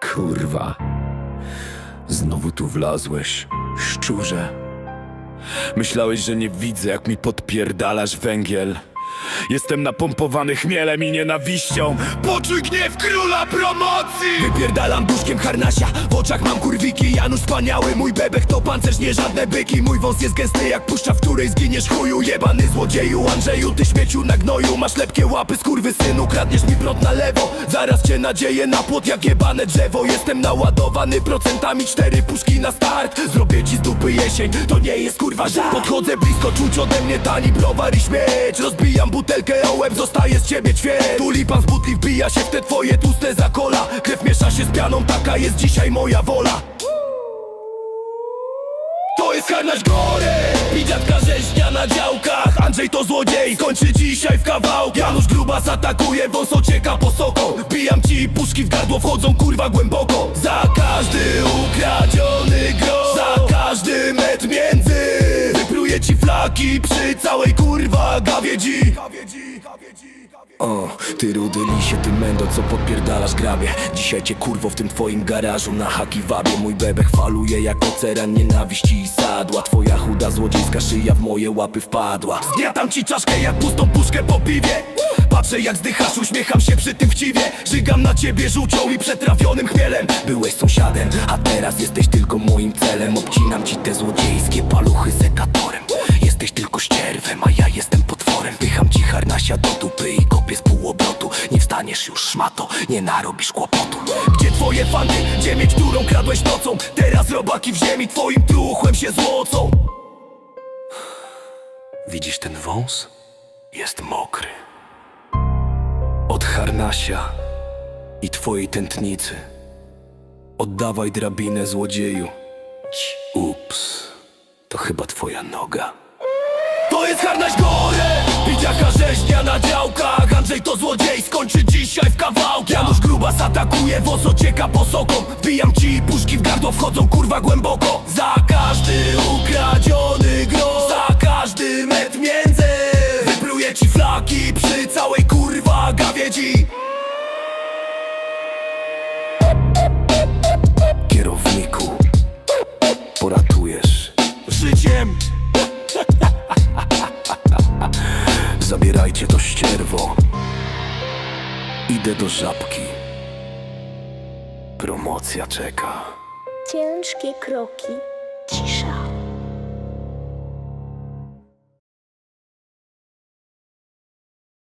Kurwa. Znowu tu wlazłeś, szczurze. Myślałeś, że nie widzę, jak mi podpierdalasz węgiel. Jestem napompowany chmielem i nienawiścią. Poczuj gniew króla promocji! Wypierdalam duszkiem harnasia, w oczach mam kurwiki. Janusz wspaniały, mój bebek to pancerz, nie żadne byki. Mój wąs jest gęsty jak puszcza, w której zginiesz chuju. Jebany złodzieju, Andrzeju, ty śmieciu na gnoju. Masz lepkie łapy, skurwy synu, kradniesz mi prąd na lewo. Zaraz cię nadzieję na płot jak jebane drzewo. Jestem naładowany procentami, cztery puszki na start. Zrobię ci z dupy jesień, to nie jest kurwa żart. Podchodzę blisko, czuć ode mnie tani browar i śmieć. Rozbijam butelkę o łeb, zostaje z ciebie ćwiek. Tulipan z butli wbija się w te twoje tłuste zakola. Krew miesza się z pianą, taka jest dzisiaj moja wola. To jest harnaś gore I dziadka rzeźnia na działkach Andrzej to złodziej, skończy dzisiaj w kawałki Janusz Grubas atakuje, wąs ocieka posoką Bijam ci puszki w gardło, wchodzą kurwa głęboko Za przy całej kurwa gawiedzi. O, ty rudy lisie, ty mendo, co podpierdalasz grabie? Dzisiaj cię kurwo w tym twoim garażu na haki wabię. Mój bebek faluje jak ocean nienawiści i sadła. Twoja chuda złodziejska szyja w moje łapy wpadła. Zgniatam ci czaszkę jak pustą puszkę po piwie. Patrzę jak zdychasz, uśmiecham się przy tym chciwie. Żygam na ciebie żółcią i przetrawionym chmielem. Byłeś sąsiadem, a teraz jesteś tylko moim celem. Obcinam ci te złodziejskie paluchy wstaniesz już szmato, nie narobisz kłopotu. Gdzie twoje fanty, gdzie mieć, którą kradłeś nocą? Teraz robaki w ziemi twoim truchłem się złocą. Widzisz ten wąs? Jest mokry. Od harnasia i twojej tętnicy. Oddawaj drabinę złodzieju. Ups, to chyba twoja noga. To jest harnaś gore Widziaka rzeźnia na działkach Andrzej to złodziej, skończy dzisiaj w kawałki Janusz Grubas atakuje, wąs ocieka posoką Wbijam ci puszki w gardło, wchodzą kurwa głęboko. Za każdy ukradziony grosz Za każdy metr między. Wypluję ci flaki przy całej kurwa gawiedzi. Kierowniku Poratujesz. Życiem. Zabierajcie to ścierwo. Idę do żabki. Promocja czeka. Ciężkie kroki